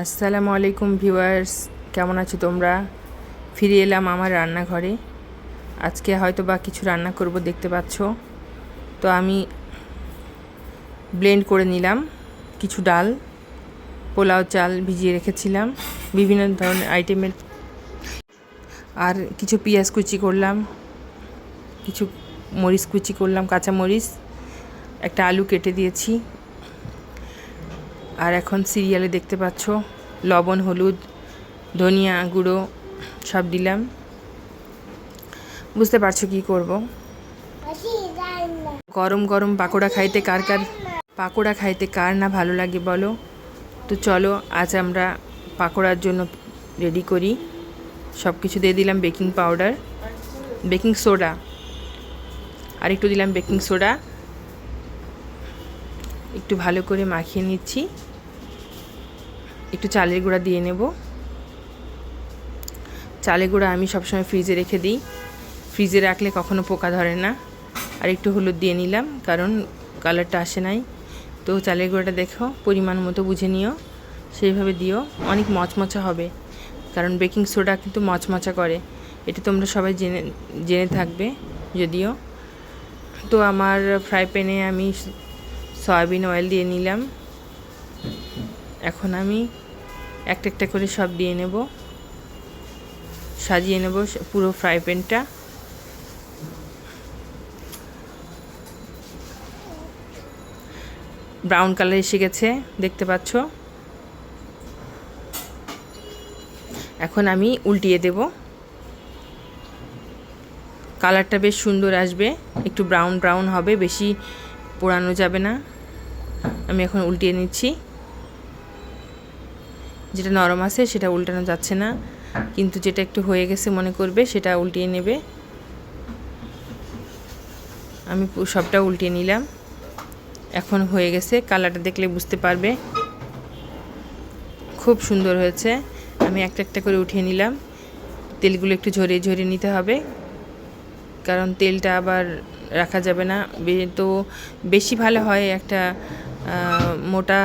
আসসালামু আলাইকুম ভিউয়ার্স, কেমন আছো তোমরা? ফিরে এলাম আমার রান্নাঘরে। আজকে হয়তো বা কিছু রান্না করব, দেখতে পাচ্ছ। তো আমি ব্লেন্ড করে নিলাম কিছু ডাল, পোলাও, চাল ভিজিয়ে রেখেছিলাম, বিভিন্ন ধরনের আইটেমের। আর কিছু পেঁয়াজ কুচি করলাম, কিছু মরিচ কুচি করলাম কাঁচা মরিচ একটা আলু কেটে দিয়েছি আর এখন সিরিয়ালে দেখতে পাচ্ছ, লবণ, হলুদ, ধনিয়া গুঁড়ো, সব দিলাম। বুঝতে পারছ কি করব? গরম গরম পাকোড়া খাইতে কার কার, পাকোড়া খাইতে কার না ভালো লাগে বলো? তো চলো, আজ আমরা পাকোড়ার জন্য রেডি করি। সব কিছু দিয়ে দিলাম বেকিং পাউডার বেকিং সোডা আর একটু দিলাম বেকিং সোডা একটু ভালো করে মাখিয়ে নিচ্ছি। একটু চালের গুঁড়া দিয়ে নেব। চালের গুঁড়া আমি সবসময় ফ্রিজে রেখে দিই। ফ্রিজে রাখলে কখনো পোকা ধরে না। আর একটু হলুদ দিয়ে নিলাম, কারণ কালারটা আসে নাই। তো চালের গুঁড়াটা দেখো, পরিমাণ মতো বুঝে নিও। সেইভাবে দিও, অনেক মচমচা হবে। কারণ বেকিং সোডা কিন্তু মচমচা করে। এটা তোমরা সবাই জেনে জেনে থাকবে, যদিও। তো আমার ফ্রাই প্যানে আমি সয়াবিন অয়েল দিয়ে নিলাম। এখন আমি একটা একটা করে সব দিয়ে নেব। সাজিয়ে নেব পুরো ফ্রাই প্যানটা ব্রাউন কালার এসে গেছে, দেখতে পাচ্ছ? এখন আমি উল্টিয়ে দেব। কালারটা বেশ সুন্দর আসবে, একটু ব্রাউন ব্রাউন হবে, বেশি পোড়ানো যাবে না। আমি এখন উল্টিয়ে নিচ্ছি। যেটা নরম আছে সেটা উল্টানো যাচ্ছে না। কিন্তু যেটা একটু হয়ে গেছে মনে করবে, সেটা উল্টিয়ে নেবে। আমি সবটা উল্টিয়ে নিলাম। এখন হয়ে গেছে, কালারটা দেখলে বুঝতে পারবে। খুব সুন্দর হয়েছে। আমি একটা একটা করে উঠিয়ে নিলাম। তেলগুলো একটু ঝরিয়ে ঝরিয়ে নিতে হবে। কারণ তেলটা আবার রাখা যাবে না। তো বেশি ভালো হয় একটা মোটা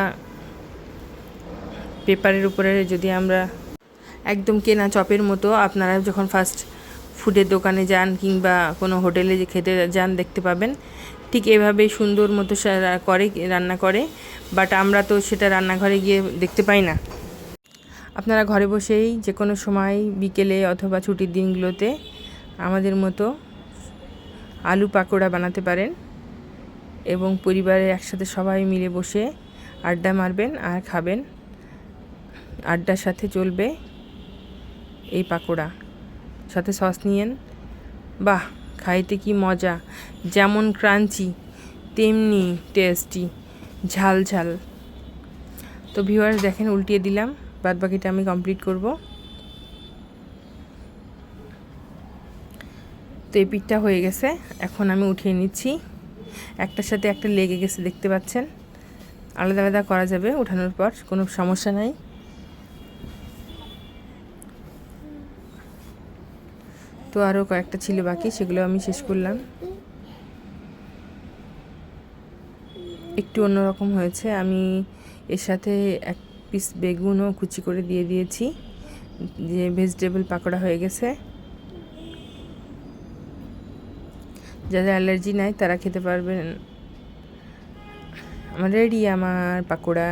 পেপারের উপরে যদি আমরা একদম কেনা চপের মতো আপনারা যখন ফার্স্ট ফুডের দোকানে যান কিংবা কোনো হোটেলে যে খেতে যান দেখতে পাবেন, ঠিক এভাবেই সুন্দর মতো করে, রান্না করে বাট আমরা তো সেটা রান্নাঘরে গিয়ে দেখতে পাই না। আপনারা ঘরে বসেই যে কোনো সময় বিকেলে অথবা ছুটির দিনগুলোতে আমাদের মতো আলু পাকোড়া বানাতে পারেন এবং পরিবারে একসাথে সবাই মিলে বসে আড্ডা মারবেন আর খাবেন। আড্ডার সাথে চলবে এই পাকোড়া। সাথে সস নিয়েন। বাহ, খাইতে কি মজা। যেমন ক্রাঞ্চি, তেমনি টেস্টি, ঝাল ঝাল। তো ভিউয়ার্স, দেখেন, উল্টিয়ে দিলাম। বাদ বাকিটা আমি কমপ্লিট করব। তো এই পিঠটা হয়ে গেছে। এখন আমি উঠিয়ে নিচ্ছি। একটার সাথে একটা লেগে গেছে, দেখতে পাচ্ছেন? আলাদা আলাদা করা যাবে উঠানোর পর, কোনো সমস্যা নাই। তো আরও কয়েকটা ছিল বাকি, সেগুলো আমি শেষ করলাম। একটু অন্যরকম হয়েছে। আমি এর সাথে এক পিস বেগুনও কুচি করে দিয়ে দিয়েছি, যে ভেজিটেবল পাকোড়া হয়ে গেছে। যাদের অ্যালার্জি নাই, তারা খেতে পারবেন। আমার রেডি আমার পাকোড়া।